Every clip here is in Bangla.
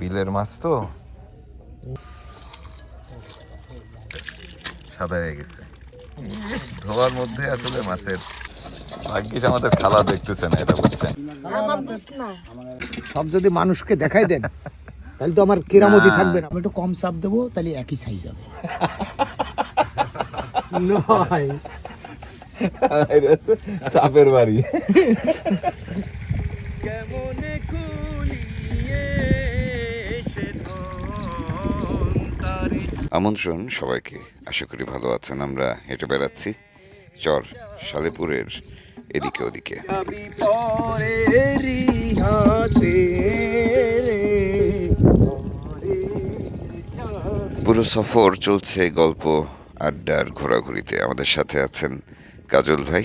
বিলের মাছ তো। সাদা হয়ে গেছে। ধোয়ার মধ্যে আসলে মাছের ভাগ্যিস আমাদের খালা দেখতেছে না এটা বুঝছেন। সব যদি মানুষকে দেখাই দেন তাহলে তো আমার কেরামতি থাকবে না। আমি একটু কম চাপ দেবো তাহলে একই সাইজ হবে। নয়। চাপের বাড়ি। আমন্ত্রণ সবাইকে। আশা করি ভালো আছেন। আমরা হেঁটে বেড়াচ্ছি চর সালেপুরের এদিকে ওদিকে। পুরো সফর চলছে গল্প আড্ডার ঘোরাঘুরিতে। আমাদের সাথে আছেন কাজল ভাই।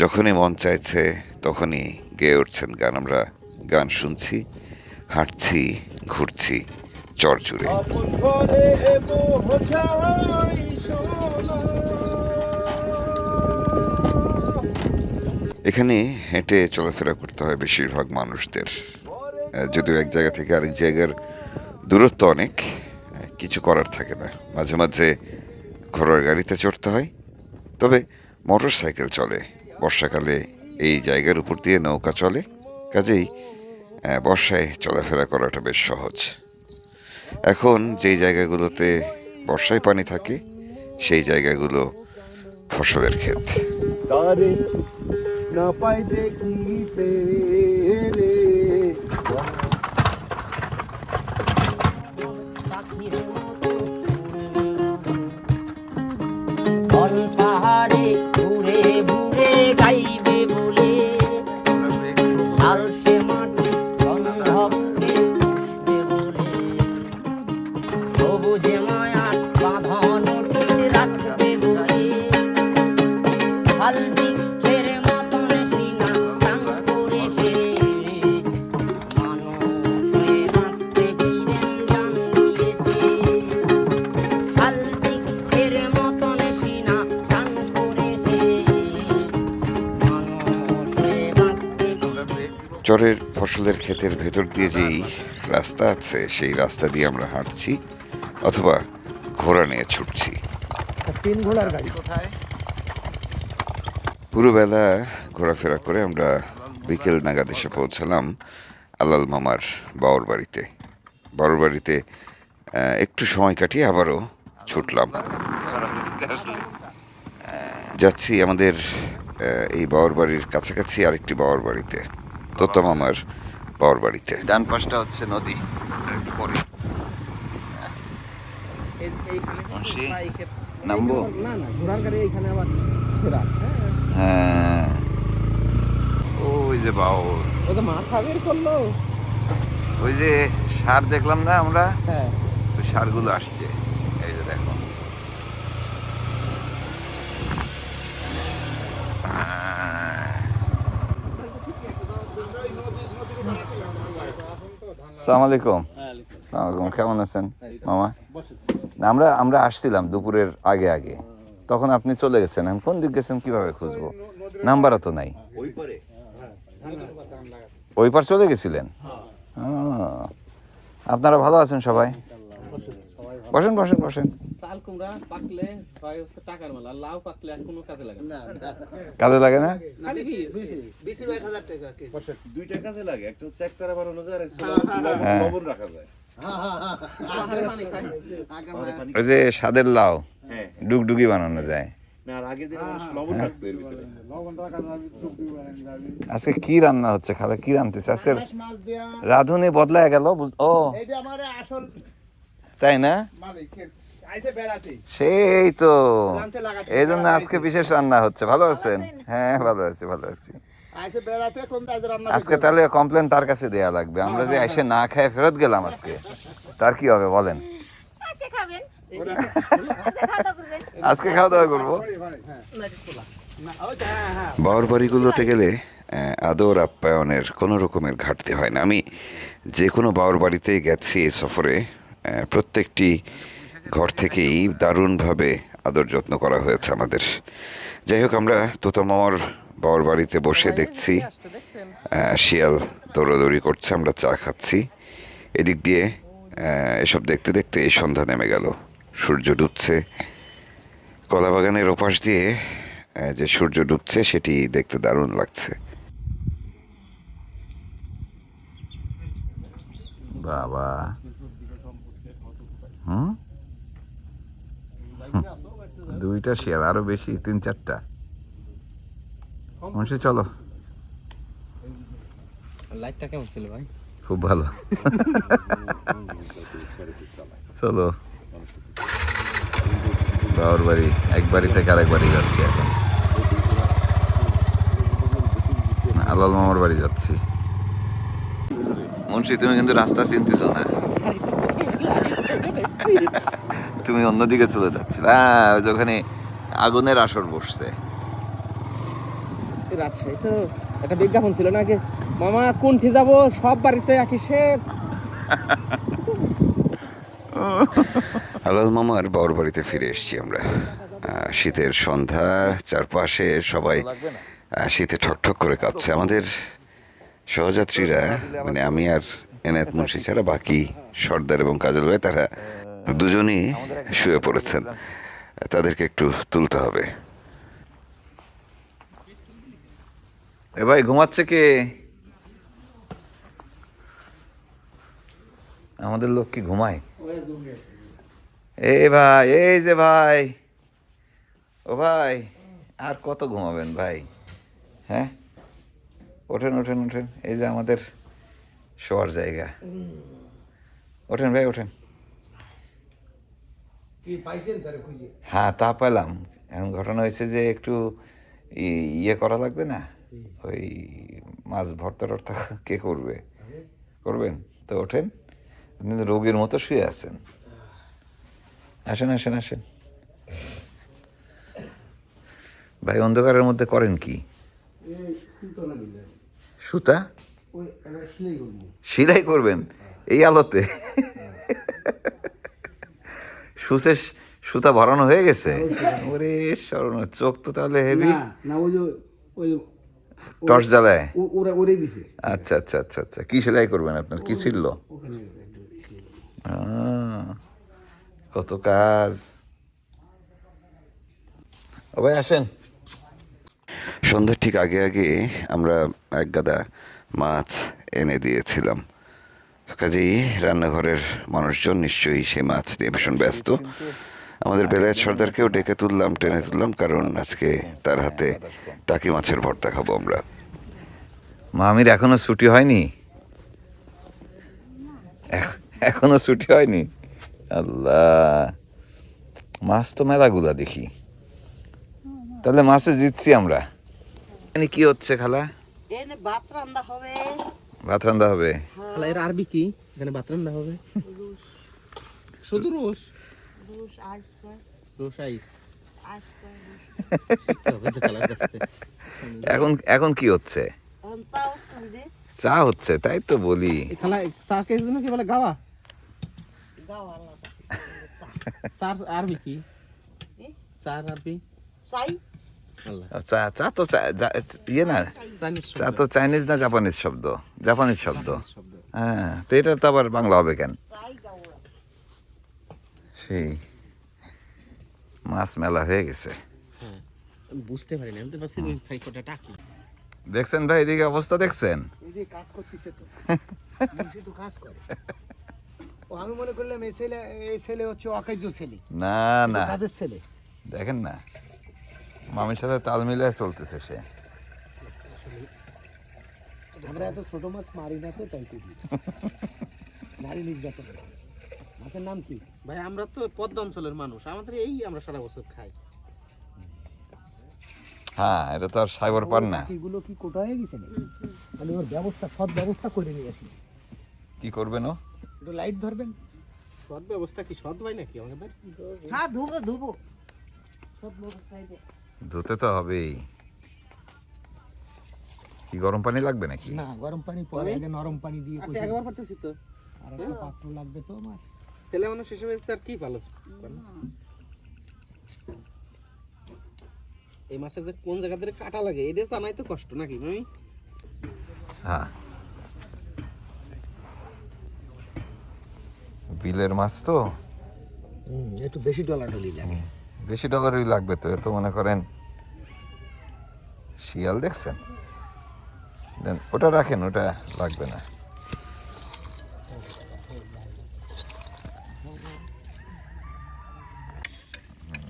যখনই মন চাইছে তখনই গেয়ে উঠছেন গান। আমরা গান শুনছি হাঁটছি ঘুরছি। চর জুড়ে এখানে হেঁটে চলাফেরা করতে হয় বেশিরভাগ মানুষদের। যদিও এক জায়গা থেকে আরেক জায়গার দূরত্ব অনেক কিছু করার থাকে না। মাঝে মাঝে ঘোড়ার গাড়িতে চড়তে হয়, তবে মোটর সাইকেল চলে। বর্ষাকালে এই জায়গার উপর দিয়ে নৌকা চলে, কাজেই বর্ষায় চলাফেরা করাটা বেশ সহজ। এখন যেই জায়গাগুলোতে বর্ষায় পানি থাকে সেই জায়গাগুলো ফসলের ক্ষেত। পাহাড়ে চরের ফসলের ক্ষেতের ভেতর দিয়ে যেই রাস্তা আছে সেই রাস্তা দিয়ে আমরা হাঁটছি অথবা ঘোড়া নিয়ে ছুটছি। তিন ঘোড়ার গাড়ি পুরোবেলা ঘোরাফেরা করে আমরা বিকেল নাগাদ এসে পৌঁছালাম আলাল মামার বাউর বাড়িতে। বাউর বাড়িতে একটু সময় কাটিয়ে আবারও ছুটলাম। যাচ্ছি আমাদের এই বাউর বাড়ির কাছাকাছি আরেকটি বাউর বাড়িতে। তোতা মামার বাউর বাড়িতে ডান পাশটা হচ্ছে নদী। একটু পরে। নামবো? আবার হ্যাঁ। ওই যে ওই যে সার দেখলাম না আমরা? হ্যাঁ। ওই সারগুলো আসছে। এই যে দেখো। সালাম আলাইকুম। সালাম আলাইকুম কেমন আছেন মামা? আমরা আমরা আসছিলাম দুপুরের আগে আগে। তখন আপনি চলে গেছেন আমি কোন দিক গেছেন কীভাবে খুঁজবো? নাম্বারও তো নাই। ওই পার চলে গেছিলেন? আপনারা ভালো আছেন সবাই? বসেন বসেন বসেন। চাল কুমড়া পাকলে হয় হচ্ছে টাকার মাল আর লাউ পাকলে আর কোনো কাজে লাগে না। কাজে লাগে না? খালি কি টাকা কি। দুইটা কাজে লাগে একটা হচ্ছে একতারা বানানো যায় আর একটা হ্যাঁ। লবণ রাখা যায়। ওই যে স্বাদের লাউ হ্যাঁ। ডুগডুগি বানানো যায়। না আর আগের দিন মানুষ লবণ রাখতো এর ভিতরে। আজকে কি রান্না হচ্ছে খালা? কি রান্নতেছে আজকে রাঁধুনি বদলায় গেল ও। এইটা আমার আসল তাই না? সেই তো। এই জন্য আজকে বিশেষ রান্না হচ্ছে। ভালো আছেন? হ্যাঁ ভালো আছি ভালো আছি। আজকে তাহলে কমপ্লেন তার কাছে দেয়া লাগবে। আমরা যে এসে না খেয়ে ফেরত গেলাম আজকে তার কি হবে বলেন? আজকে খাওয়া দাওয়া করব? বাউর বাড়িগুলোতে গেলে আদর আপ্যায়নের কোনো রকমের ঘাটতি হয় না। আমি যে কোনো বাউর বাড়িতেই গেছি এই সফরে। প্রত্যেকটি ঘর থেকেই দারুণভাবে আদর যত্ন করা হয়েছে আমাদের। যাই হোক আমরা তোতা মামার বাউর বাড়িতে বসে দেখছি শিয়াল দৌড়াদৌড়ি করছে আমরা চা খাচ্ছি। এদিক দিয়ে এসব দেখতে দেখতে এই সন্ধ্যা নেমে গেল। সূর্য ডুবছে। কলা বাগানের ওপাশ দিয়ে যে সূর্য ডুবছে সেটি দেখতে দারুণ লাগছে। বাবা। হুম? দুইটা শিয়াল আরও বেশি তিন চারটা। মুন্সি চলো। লাইটটা কেমন ছিল ভাই? খুব ভালো। চলো। বাবার বাড়ি এক বাড়ি থেকে আরেক বাড়ি যাচ্ছি এখন। আলাল মামার বাড়ি যাচ্ছি। মুন্সি তুমি কিন্তু রাস্তা চিনতেছ না। তুমি অন্যদিকে চলে যাচ্ছিল হ্যাঁ ওই যে ওখানে আগুনের আসর বসছে। রাজশাহী তো একটা বিজ্ঞাপন ছিল না আগে। মামা কোনটি যাব? সব বাড়িতে একই সে আলাল মামার বাবার বাড়িতে ফিরে এসেছি আমরা। শীতের সন্ধ্যা চারপাশে সবাই শীতে ঠকঠক করে কাঁপছে। আমাদের সহযাত্রীরা মানে আমি আর এনায়েত মুন্সি ছাড়া বাকি সর্দার এবং কাজল ভাই তারা দুজনই শুয়ে পড়েছেন। তাদেরকে একটু তুলতে হবে। এ ভাই ঘুমাচ্ছে কে? আমাদের লোক কি ঘুমায়? এ ভাই এই যে ভাই। ও ভাই আর কত ঘুমাবেন ভাই? হ্যাঁ? ওঠেন ওঠেন ওঠেন। এই যে আমাদের শোয়ার জায়গা। ওঠেন ভাই ওঠেন কি পাইছেন তারে খুঁজে হ্যাঁ তা পেলাম এখন ঘটনা হয়েছে যে একটু ইয়ে করা লাগবে না? ওই মাছ ভর্তা টর্তা কে করবে? করবেন? তো ওঠেন। আপনি তো রোগীর মতো শুয়ে আছেন। আসেন আসেন আসেন। ভাই অন্ধকারের মধ্যে করেন কি? সুতা সিলাই সিলাই করবেন? এই আলোতে? সুসে সুতা ভরানো হয়ে গেছে। ওরে চোখ তো তাহলে হেভি না না ওই যে ওই টর্চ জ্বালায়? ওরা ওরাই দিছে। আচ্ছা আচ্ছা আচ্ছা আচ্ছা। কি সেলাই করবেন আপনার? কি ছিল? কত কাজ। ও ভাই আসেন। সন্ধ্যার ঠিক আগে আগে আমরা এক গাদা মাছ এনে দিয়েছিলাম। কাজেই রান্নাঘরের মানুষজন নিশ্চয়ই সেই মাছ নিয়ে ভীষণ ব্যস্ত। আমাদের বেলায়েত সর্দারকেও ডেকে তুললাম টেনে তুললাম কারণ আজকে তার হাতে টাকি মাছের ভর্তা খাব আমরা। মামির এখনও ছুটি হয়নি? এখ- এখনও ছুটি হয়নি? আল্লাহ মাছ তো মেলাগুলা দেখি। তাহলে মাছে জিতছি আমরা। এখানে কি হচ্ছে খালা? ভাত রান্না হবে। ভাত রান্দা হবে। তাহলে এর আরবি কি? এখানে বাথরুম না হবে। শুধু রোস রোস আইস এখন এখন কি হচ্ছে? এখন তাও শুনছি চা হচ্ছে তাই তো বলি। চা কে জন্য কি বলে গাওয়া? চার আরবি কি? চার আরবি। চাই? আল্লাহ চা চা তো ইয়ে না চা তো চাইনিজ না জাপানিজ শব্দ জাপানিজ শব্দ শব্দ হ্যাঁ তো এটা তো আবার বাংলা হবে কেন? সেই মাছ মেলা হয়ে গেছে। হ্যাঁ আমি তো ওই টাকি। দেখছেন ভাই এদিকে অবস্থা দেখছেন? এই যে কাজ করতেছে তো। মুন্সি তো কাজ করে। ও আমি মনে করলাম এই ছেলে এই ছেলে হচ্ছে ছেলে। না না। কাজের ছেলে। দেখেন না। মামির সাথে তাল মিলে চলতেছে সে। আমরা এত ছোট মাছ মারি না তো তাই করি। নারী নির্যাতন মাছের নাম কি? ভাই আমরা তো পদ্ম অঞ্চলের মানুষ। আমাদের এই আমরা সারা বছর খাই। হ্যাঁ এটা তো আর সাইবার পার না। এগুলো কি কোটা হয়ে গেছে নাকি? তাহলে ওর ব্যবস্থা সৎ ব্যবস্থা করে নিয়ে আসি। কি করবেন ও? একটু লাইট ধরবেন। সৎ ব্যবস্থা কি সৎ ভাই নাকি আমাদের? হ্যাঁ ধুবো ধুবো। সব ব্যবস্থায় দে ধুতে তো হবেই। কি গরম পানি লাগবে নাকি? না গরম পানি পরে আগে নরম পানি দিয়ে কষে একবার পারতেছি তো। আর একটা পাত্র লাগবে তো আমার। ছেলে মানুষ হিসেবে স্যার কি ভালো? এই মাছের যে কোন জায়গা ধরে কাটা লাগে এটা জানাই তো কষ্ট নাকি ভাই হ্যাঁ। বিলের মাছ তো? হুম একটু বেশি ডলাডলি লাগে। বেশি ডলারই লাগবে তো এত মনে করেন শিয়াল দেখছেন? দেন ওটা রাখেন ওটা লাগবে না।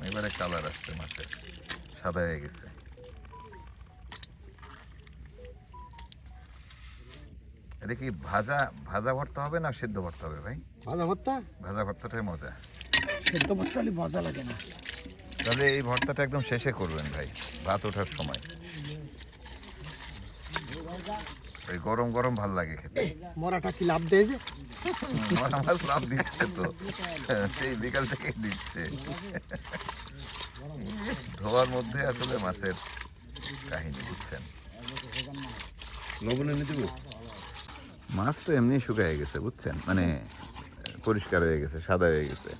এবারে কালার আসছে মাছের সাদা হয়ে গেছে। এটা কি ভাজা ভাজা ভর্তা হবে না সিদ্ধ ভর্তা হবে ভাই? ভাজা ভর্তা? ভাজা ভর্তাটাই মজা। সেদ্ধ ভর্তা মজা লাগে না। তাহলে এই ভর্তাটা একদম শেষে করবেন ভাই ভাত ওঠার সময়। ওই গরম গরম ভালো লাগে খেতে। মরাটা কি লাভ দেয় যে? আমার মাছ লাভ দিচ্ছে তো। সেই বিকাল থেকে দিচ্ছে। ধোয়ার মধ্যে আসলে মাছের কাহিনী বুঝছেন? লবণ এনে দেবো মাছ তো এমনি শুকায় গেছে বুঝছেন? মানে পরিষ্কার হয়ে গেছে সাদা হয়ে গেছে।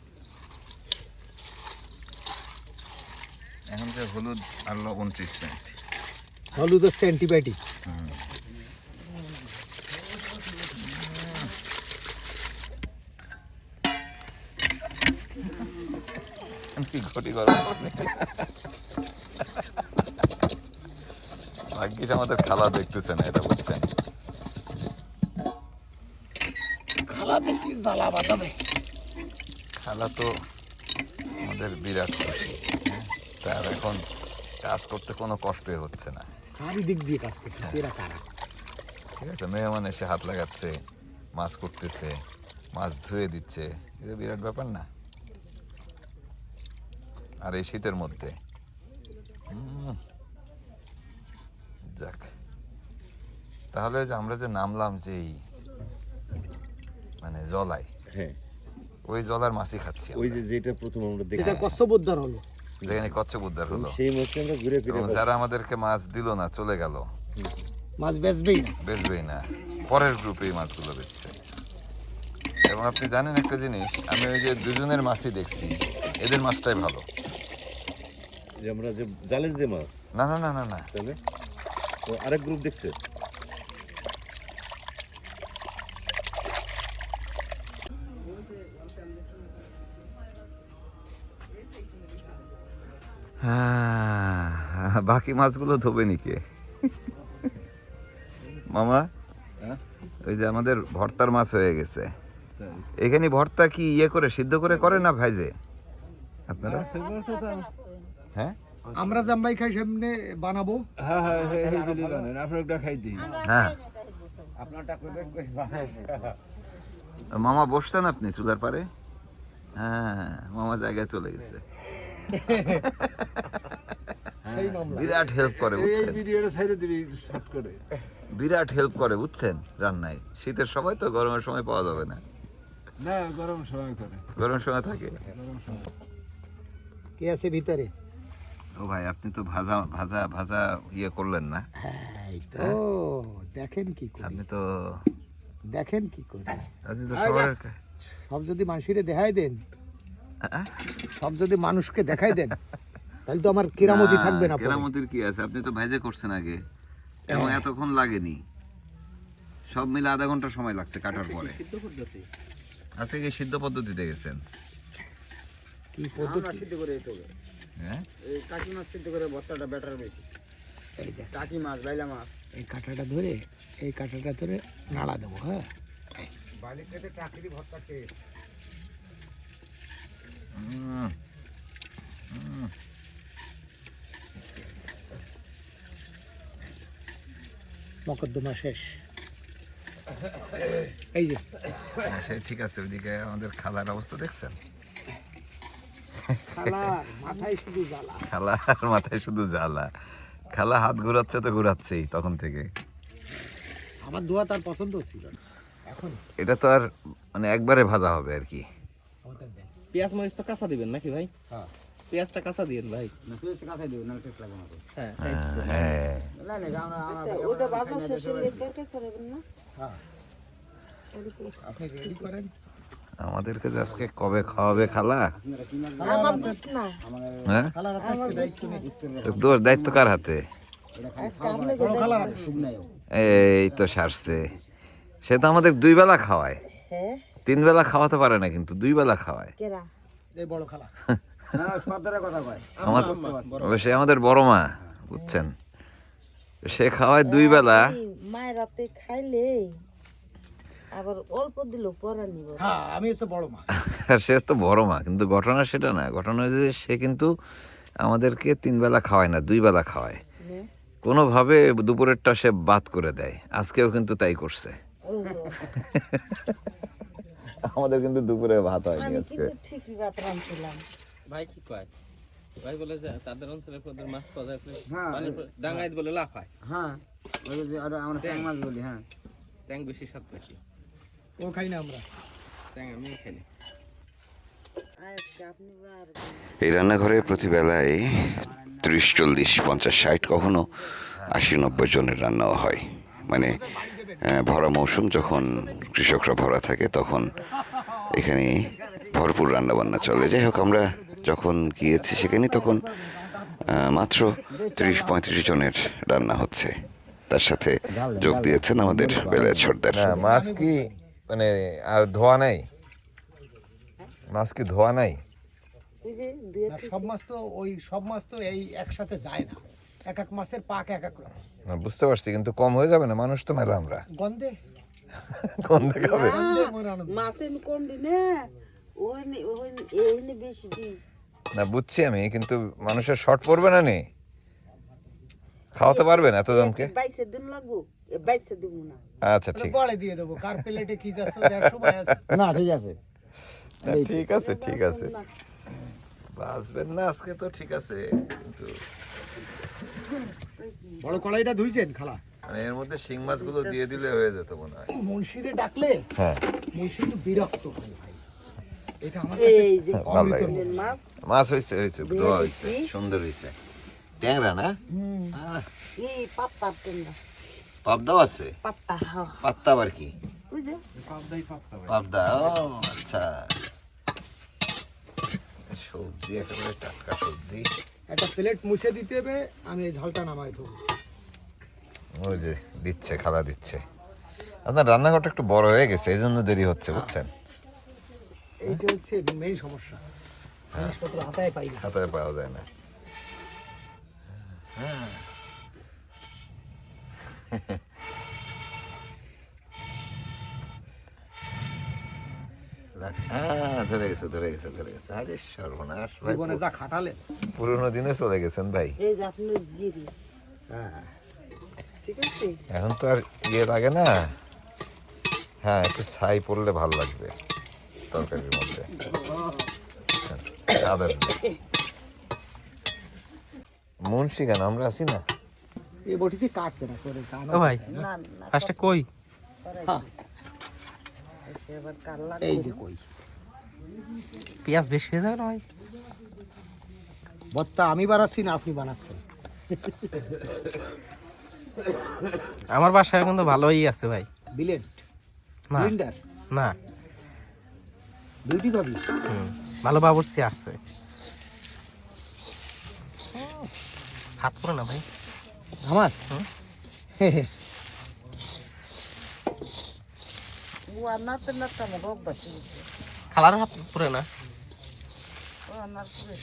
এখন যে হলুদ আর লবণ ট্রিটমেন্ট হলুদ হচ্ছে অ্যান্টিবায়োটিক কি ঘটি গরম ভাগ্যিস আমাদের খালা দেখতেছে না এটা বুঝছেন। খালা দেখি জ্বালা বাঁধাবে খালা তো আমাদের বিরাট খুশি। তার এখন কাজ করতে কোনো কষ্টই হচ্ছে না। চারিদিক দিয়ে কাজ করছে সেরা কারা ঠিক আছে মেহমান এসে হাত লাগাচ্ছে মাছ করতেছে মাছ ধুয়ে দিচ্ছে এটা বিরাট ব্যাপার না। আর এই শীতের মধ্যে যাক। তাহলে ওই যে আমরা যে নামলাম যে এই মানে জলায় হ্যাঁ। ওই জলার মাছই খাচ্ছি ওই যে যেটা প্রথম আমরা এটা দেখলাম কচ্ছপোদ্ধার হলো। যেখানে কচ্ছপ উদ্ধার হলো। সেই মাছটা আমরা ঘুরে ফিরে এবং যারা আমাদেরকে মাছ দিল না চলে গেল। মাছ বেচবেই না। বেচবেই না। পরের গ্রুপে এই মাছগুলো বেচছে। এবং আপনি জানেন একটা জিনিস আমি ওই যে দুজনের মাছই দেখছি এদের মাছটাই ভালো। যে আমরা যে জালের যে মাছ। না না না না না। তাহলে? আরেক গ্রুপ দেখছে? হ্যাঁ, বাকি মাছগুলো ধোবে নিকে মামা ওই যে আমাদের ভর্তার মাছ হয়ে গেছে। এখানে ভর্তা কি ইয়ে করে সিদ্ধ করে করে না ভাইজে আপনারা? হ্যাঁ? আমরা জাম্বাই খাই সামনে বানাবো। হ্যাঁ হ্যাঁ হ্যাঁ এইগুলি বানান আপনারটা খাই দিই হ্যাঁ মামা বসছেন আপনি চুলার পারে হ্যাঁ মামা জায়গায় চলে গেছে। বিরাট হেল্প করে বুঝছেন? ভিডিওটা ছেড়ে দিবি শর্ট করে। বিরাট হেল্প করে বুঝছেন? রান্নায়। শীতের সময় তো গরমের সময় পাওয়া যাবে না। না গরম সময় করে। গরমের সময় থাকে। কে আছে ভিতরে? ও ভাই আপনি তো ভাজা ভাজা ভাজা ইয়ে করলেন না। এই তো। দেখেন কি করি। আপনি তো দেখেন কি করে। আপনি তো কা- সব যদি মানুষের দেখাই দেন? সব যদি মানুষকে দেখাই দেন তাহলে তো আমার কেরামতি থাকবে না কেরামতির কি আছে? আপনি তো ভাইজে করছেন আগে। এবং এতক্ষণ লাগেনি। সব মিলে আধা ঘণ্টা সময় লাগছে কাটার পরে। আজকে কি সিদ্ধ পদ্ধতিতে গেছেন? কি পদ্ধতি? সিদ্ধ করে হবে। হ্যাঁ? এই কাকি মাছ সিদ্ধ করে ভর্তাটা বেটার বেশি। এই দেখ। কাকি মাছ বাইলা মাছ। এই কাঁটাটা ধরে এই কাঁটাটা ধরে নাড়া দেবো হ্যাঁ? বালিকাতে টাকিরি ভর্তা খেয়ে মকদ্দমা শেষ। এই যে। সে ঠিক আছে ওইদিকে আমাদের খালার অবস্থা দেখছেন? খালার মাথায় শুধু জ্বালা। খালার মাথায় শুধু জ্বালা। খালা হাত ঘুরাচ্ছে তো ঘুরাচ্ছেই তখন থেকে। আমার দোয়া তার পছন্দ ছিল এখন এটা তো আর মানে একবারে ভাজা হবে আর কি। পেঁয়াজ মরিচ তো কাঁচা দিবেন নাকি ভাই? হ্যাঁ। পেঁয়াজটা কাঁচা দিবেন ভাই। না পেঁয়াজ কাঁচাই দেবো না টেস্ট লাগে না হ্যাঁ হ্যাঁ না না আমরা আচ্ছা ওটা বাজার শেষ দরকার ছাড়াবেন না? হ্যাঁ। আপনি রেডি করেন? আমাদেরকে যে আজকে কবে খাওয়াবে খালা? দোষ না। খালার হাতে আজকে দায়িত্ব কার হাতে? এই তো সারছে। সে তো আমাদের দুই বেলা খাওয়ায়। হ্যাঁ? তিন বেলা খাওয়াতে পারে না কিন্তু দুই বেলা খাওয়ায়। কেরা? এই বড় খালা। না সদরের কথা কয়। আমার সে আমাদের বড় মা বুঝছেন? সে খাওয়ায় দুই বেলা মায়ের রাতে খাইলে আবার অল্প দিল পরা নিব। হ্যাঁ আমি হচ্ছে বড় মা। সে তো বড় মা কিন্তু ঘটনা সেটা না। ঘটনা হচ্ছে যে সে কিন্তু আমাদেরকে তিন বেলা খাওয়ায় না দুই বেলা খাওয়ায় কোনোভাবে দুপুরেরটা সে বাদ করে দেয়। আজকেও কিন্তু তাই করছে। আমাদের কিন্তু দুপুরে ভাত হয়নি আমি আজকে। কিন্তু ঠিকই ভাত রাঁধছিলাম। ভাই কি কয়? ভাই বলে যে তাদের অঞ্চলে ওদের মাছ পাওয়া যায় হ্যাঁ। ডাঙায় বলে লাফায় হ্যাঁ। ওই যে ওটা আমরা স্যাং মাছ বলি হ্যাঁ। চ্যাং বেশি স্বাদ বেশি। ও খাই না আমরা। চ্যাং আমি খাই এই রান্নাঘরে প্রতিবেলায় ত্রিশ চল্লিশ পঞ্চাশ ষাট কখনো আশি নব্বই জনের রান্নাও হয়। মানে ভরা মৌসুম যখন কৃষকরা ভরা থাকে তখন এখানে ভরপুর রান্নাবান্না চলে। যাই হোক আমরা যখন গিয়েছি সেখানে তখন মাত্র ত্রিশ পঁয়ত্রিশ জনের রান্না হচ্ছে। তার সাথে যোগ দিয়েছেন আমাদের বেলায় সর্দার। মাছ কি মানে আর ধোয়া নাই? মাছ কি ধোয়া নাই? সব মাছ তো ওই সব মাছ তো এই একসাথে যায় না। এক এক মাছের পাক এক এক রকম। না বুঝতে পারছি কিন্তু কম হয়ে যাবে না? মানুষ তো মেলা আমরা। গন্ধে? গন্ধে খাবে? গন্ধে আনন্দ মাছের কোন দিনে ওই ওই এই বেশি দিন না বুঝছি আমি কিন্তু মানুষের শর্ট পড়বে না নি? খাওয়াতে পারবেন এতজনকে? বাইশে দিন লাগবো না। আচ্ছা ঠিক। গড়ে দিয়ে দেবো কার প্লেটে কি যাচ্ছে সময় আছে। না ঠিক আছে। ঠিক আছে ঠিক আছে। বাঁচবেন না আজকে তো ঠিক আছে কিন্তু বড় কড়াইটা ধুইছেন খালা। মানে এর মধ্যে শিং মাছগুলো দিয়ে দিলে হয়ে যেত মনে হয়। মুন্সিরে ডাকলে? হ্যাঁ। মুন্সি একটু বিরক্ত হয় ভাই। এটা আমার কাছে এই যে ভালো লাগে। দিনের মাছ। মাছ হয়েছে হয়েছে ধোয়া হয়েছে সুন্দর হয়েছে ট্যাংরা না? এই পাত্তা টেন্ডা পাবদাও আছে? পাত্তা হ্যাঁ। পাত্তা আবার কি? ওই যে। পাবদা ও আচ্ছা। সবজি একেবারে টাটকা সবজি। একটা প্লেট মুছে দিতে হবে আমি এই ঝালটা নামাই দেবো ওই যে দিচ্ছে খালা দিচ্ছে। আপনার রান্নাঘরটা একটু বড় হয়ে গেছে এই জন্য দেরি হচ্ছে বুঝছেন? এইটা হচ্ছে মেইন সমস্যা। জিনিসপত্র হাতায় পাই না। হাতে পাওয়া যায় না। হ্যাঁ। ধরে গেছে ধরে গেছে ধরে গেছে। আরে সর্বনাশ ভাই জীবনে যা খাটালেন। পুরোনো দিনে চলে গেছেন ভাই। এই যে আপনার জিরি। হ্যাঁ। ঠিক আছে? এখন তো আর ইয়ে লাগে না। হ্যাঁ একটু ছাই পড়লে ভালো লাগবে তরকারির মধ্যে। আদার মুন্সি কেন? আমরা আছি না? এই বটিতে কাটবে না সরে ভাই না না ফার্স্টে কই? হ্যাঁ। এই যে কই? পেঁয়াজ বেশি হয়ে যাবে না ভাই? ভর্তা আমি বানাচ্ছি না আপনি বানাচ্ছেন? আমার বাসায় কিন্তু ভালোই আছে ভাই। বিলেট না। ব্লিন্ডার না। বিউটি পাবি? ভালো বাবুর্চি আছে। হাত পড়ে না ভাই? আমার হে হে ও আনার তো না আমার রোগ বাসি খালার হাত পরে না? ও আনার করে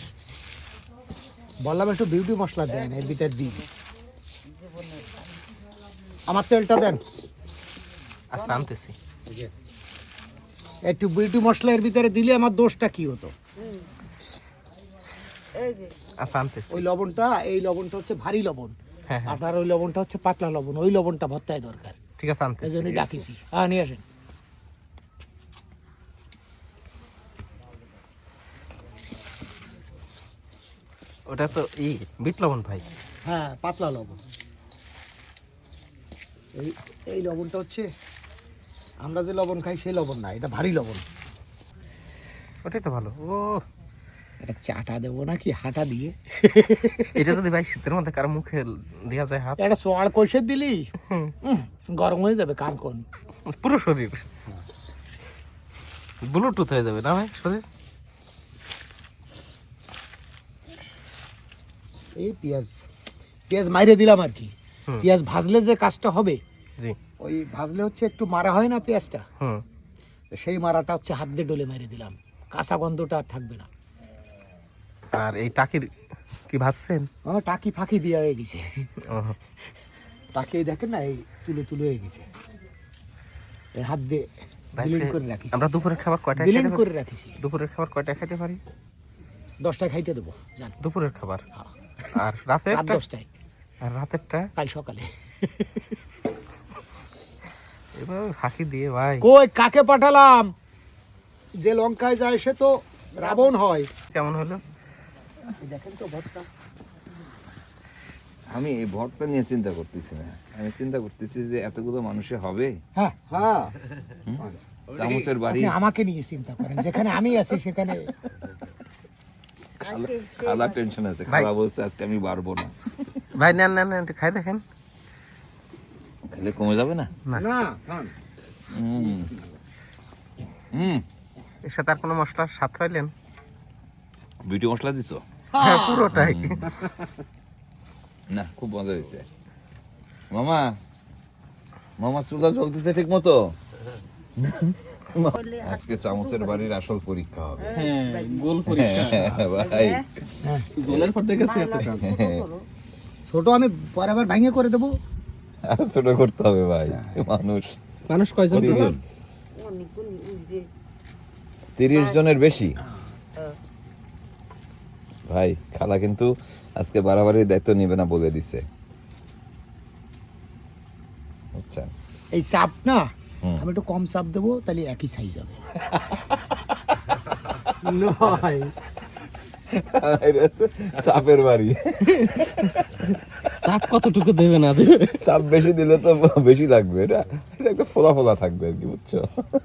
বললাম একটু বিউটি মশলা দেন এর ভিতর দিন। আমার তেলটা দেন। আচ্ছা আনতেছি। একটু বিউটি মশলা এর ভিতরে দিলে আমার দোষটা কি হতো? এই যে। আচ্ছা ওই লবণটা এই লবণটা হচ্ছে ভারী লবণ। হ্যাঁ হ্যাঁ। আপনার ওই লবণটা হচ্ছে পাতলা লবণ ওই লবণটা ভর্তায় দরকার। ঠিক আছে এই আনতেছি জন্যই ডাকিছি। হ্যাঁ নিয়ে আসেন। ওটা তো ই বিট লবণ ভাই। হ্যাঁ পাতলা লবণ। এই এই লবণটা হচ্ছে আমরা যে লবণ খাই সেই লবণ না এটা ভারী লবণ। ওটাই তো ভালো। ও। এটা চাটা দেবো নাকি হাঁটা দিয়ে? এটা যদি ভাই শীতের মধ্যে কারও মুখে দেওয়া যায় হাত। একটা সোয়ার কষে দিলি? গরম হয়ে যাবে কান কোন। পুরো শরীর। ব্লুটুথ হয়ে যাবে না ভাই শরীর? এই পেঁয়াজ পেঁয়াজ মাইরে দিলাম আর কি। পেঁয়াজ ভাজলে যে কাজটা হবে জি। ওই ভাজলে হচ্ছে একটু মারা হয় না পেঁয়াজটা? হুম। সেই মারাটা হচ্ছে হাত দিয়ে ডলে মেরে দিলাম। কাঁচা গন্ধটা আর থাকবে না। আর এই টাকির কি ভাজছেন? টাকি ফাঁকি দিয়ে হয়ে গেছে। টাকি দেখেন না এই তুলে তুলে হয়ে গেছে। এই হাত দিয়ে করে রাখিস। আমরা দুপুরের খাবার কয়টায় বিলীন করে রাখিস। দুপুরের খাবার কয়টায় খেতে পারি? দশটায় খাইতে দেবো দুপুরের খাবার? আর রাত দশটায়। আর রাতেরটা? কাল সকালে। এবার ফাঁকি দিয়ে ভাই। কই কাকে পাঠালাম? যে লঙ্কায় যায় সে তো রাবণ হয়। কেমন হলো? দেখেন তো ভর্তা। আমি এই ভরটা নিয়ে চিন্তা করতেছি না। আমি চিন্তা করতেছি যে এতগুলো মানুষে হবে? হ্যাঁ। হ্যাঁ চামচের বাড়ি? আমাকে নিয়ে চিন্তা করেন। যেখানে আমি আছি সেখানে খালা টেনশন আছে। খালা বলছে আজকে আমি পারব না। ভাই নেন নেন নেন, একটু খাই দেখেন। খেলে কমে যাবে না? না। হুম। হুম। এর সাথে আর কোনো মশলার স্বাদ পাইলেন? বিউটি মশলা দিছো? হ্যাঁ পুরোটাই। না খুব মজা হয়েছে। মামা মামা চুলা জ্বলতেছে ঠিক মতো আজকে চামচের বাড়ির আসল পরীক্ষা হবে। হ্যাঁ গোল পরীক্ষা। ভাই। জলের পর দেখেছি ছোট আমি পরে আবার ভেঙে করে দেবো। ছোট করতে হবে ভাই। মানুষ। মানুষ কয়জন। তিরিশ জনের বেশি? ভাই খালা কিন্তু আজকে বাড়াবাড়ি দায়িত্ব নিবে না বলে দিছে। আচ্ছা। এই চাপ না। আমি একটু কম চাপ দেবো তাহলে একই সাইজ হবে। নয়। চাপের বাড়ি। চাপ কতটুকু দেবে না দেবে? চাপ বেশি দিলে তো বেশি লাগবে এটা এটা একটা ফোলা ফোলা থাকবে আর কি বুঝছ?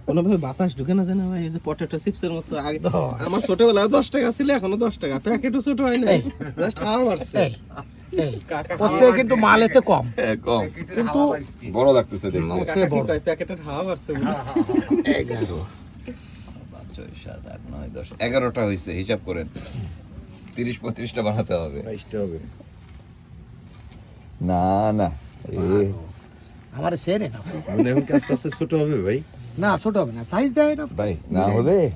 কোনোভাবে বাতাস ঢুকে না জানা ভাই এই যে পটেটো চিপসের মতো আগে আমার ছোটবেলায় দশ টাকা ছিল এখনও দশ টাকা। প্যাকেটও ছোট হয় না জাস্ট এই, এই, ওসে কিন্তু মাল এতে কম। হ্যাঁ, কম। কিন্তু বড় লাগতেছে দেখতে। ওসে বড়। প্যাকেটের হাওয়া মারছে এগারো পাঁচ ছয় সাত আট নয় দশ এগারোটা হয়েছে হিসাব করেন। তিরিশ পঁয়ত্রিশটা বানাতে হবে। হবে। না না এ আমার না আস্তে আস্তে ছোট হবে ভাই। না ছোট হবে না সাইজ দেয় না। ভাই না হলে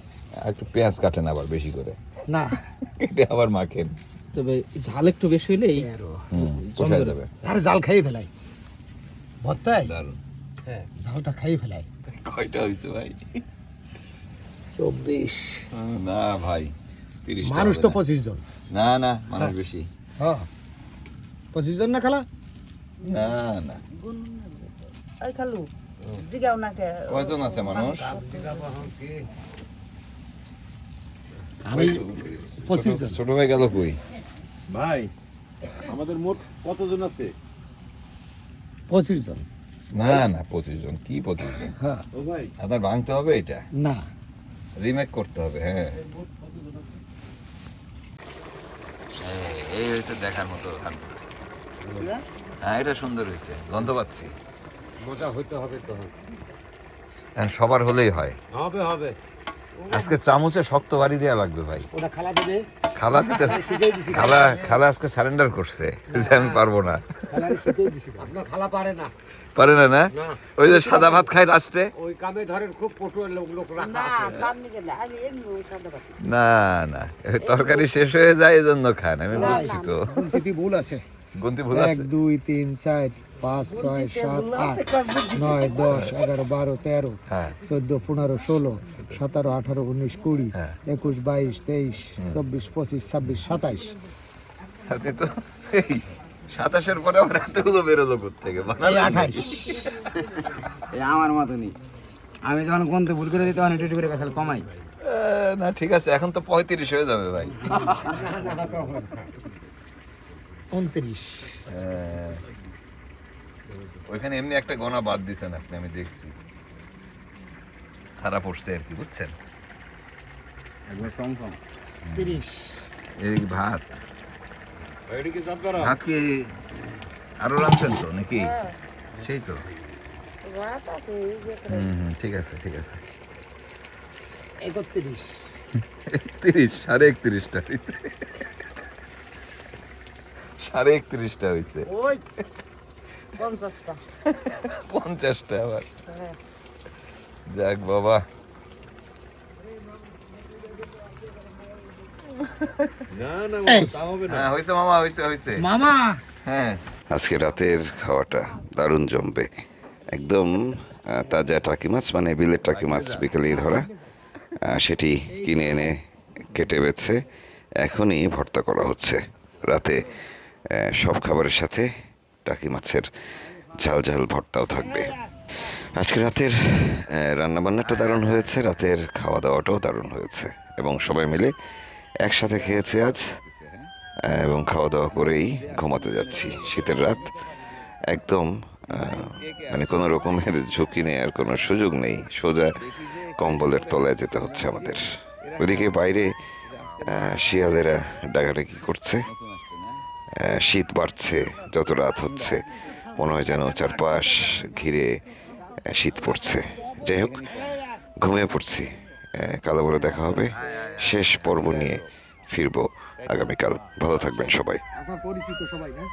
একটু পেঁয়াজ কাটেন আবার বেশি করে। না। কেটে আবার মাখেন। তবে ঝাল একটু বেশি তেরো হুম পোষায় যাবে আরে জাল খাইয়ে ফেলাই। ভর্তায় দারুণ জালটা খাইয়ে ফেলাই। কয়টা হয়েছে ভাই? চব্বিশ। না ভাই তিরিশ মানুষ তো পঁচিশ জন। না না মানুষ বেশি। হ্যাঁ। পঁচিশ জন না খালা? না না। ওই খালু জিগাও না কে। কয়জন আছে মানুষ? আমি পঁচিশ জন। ছোট ভাই গেল কই? ভাই আমাদের মোট কতজন আছে? পঁচিশ জন। না না পঁচিশ জন। কি পঁচিশ জন? হ্যাঁ। ও ভাই। আপনার ভাঙতে হবে এটা? না। রিমেক করতে হবে হ্যাঁ। এই হয়েছে দেখার মতো হ্যাঁ এটা সুন্দর হয়েছে। গন্ধ পাচ্ছি। মজা হইতে হবে তো। হ্যাঁ, সবার হলেই হয়। হবে হবে। আজকে চামচে শক্ত বাড়ি দেওয়া লাগবে ভাই। ওটা খালা দেবে। খালা দিতে খালা খালা আজকে সারেন্ডার করছে যে আমি পারব না। আপনার খালা পারে না। পারে না না। ওই যে সাদা ভাত খাই লাস্টে ওই কামে ধরেন খুব পটুয়ার লোক লোক রাখা না না তরকারি শেষ হয়ে যায় এই জন্য খান আমি বলছি তো। ভুল আছে। গুনতি ভুল এক আছে দুই তিন চার। পাঁচ ছয় সাত আট নয় দশ এগারো বারো তেরো হ্যাঁ। চোদ্দ পনেরো ষোলো সতেরো আঠারো উনিশ কুড়ি হ্যাঁ। একুশ বাইশ তেইশ চব্বিশ পঁচিশ ছাব্বিশ সাতাইশ। তো সাতাশের পরে আমার এতগুলো বেরোলো থেকে এই আঠাইশ। আমার মতনই। আমি যখন গন্তে ভুল করে দিই তখন একটু একটু করে খালি কমাই। না ঠিক আছে এখন তো পঁয়ত্রিশ হয়ে যাবে ভাই। উনত্রিশ। হ্যাঁ। ওইখানে এমনি একটা গণা বাদ দিছেন আপনি আমি দেখছি। সারা পড়ছে আর কি বুঝছেন? এই ভাত। ভাত কি আরও রাখছেন তো নাকি? সেই তো। হুম হুম ঠিক আছে ঠিক আছে। একত্রিশ। একত্রিশ সাড়ে একত্রিশটা হয়েছে সাড়ে একত্রিশটা হয়েছে ওই। পঞ্চাশটা। আবার। হ্যাঁ। যাক বাবা। হ্যাঁ, হ্যাঁ। আজকে রাতের খাওয়াটা দারুণ জমবে। একদম তাজা টাকি মাছ মানে বিলের টাকি মাছ বিকেলেই ধরা। সেটি কিনে এনে কেটে বেছে এখনই ভর্তা করা হচ্ছে। রাতে সব খাবারের সাথে টাকি মাছের ঝাল ঝাল ভর্তাও থাকবে। আজকে রাতের রান্নাবান্নাটা দারুণ হয়েছে, রাতের খাওয়া দাওয়াটাও দারুণ হয়েছে, এবং সবাই মিলে একসাথে খেয়েছে আজ এবং খাওয়া দাওয়া করেই ঘুমাতে যাচ্ছি। শীতের রাত একদম মানে কোনো রকমের ঝুঁকি নেই, আর কোনো সুযোগ নেই, সোজা কম্বলের তলায় যেতে হচ্ছে আমাদের। ওইদিকে বাইরে শিয়ালেরা ডাকাডাকি করছে। শীত বাড়ছে, যত রাত হচ্ছে, মনে হয় যেন চারপাশ ঘিরে শীত পড়ছে। যাই হোক, ঘুমিয়ে পড়ছি। কালো বলে দেখা হবে। শেষ পর্ব নিয়ে ফিরবো আগামীকাল। ভালো থাকবেন সবাই। পরিচিত সবাই না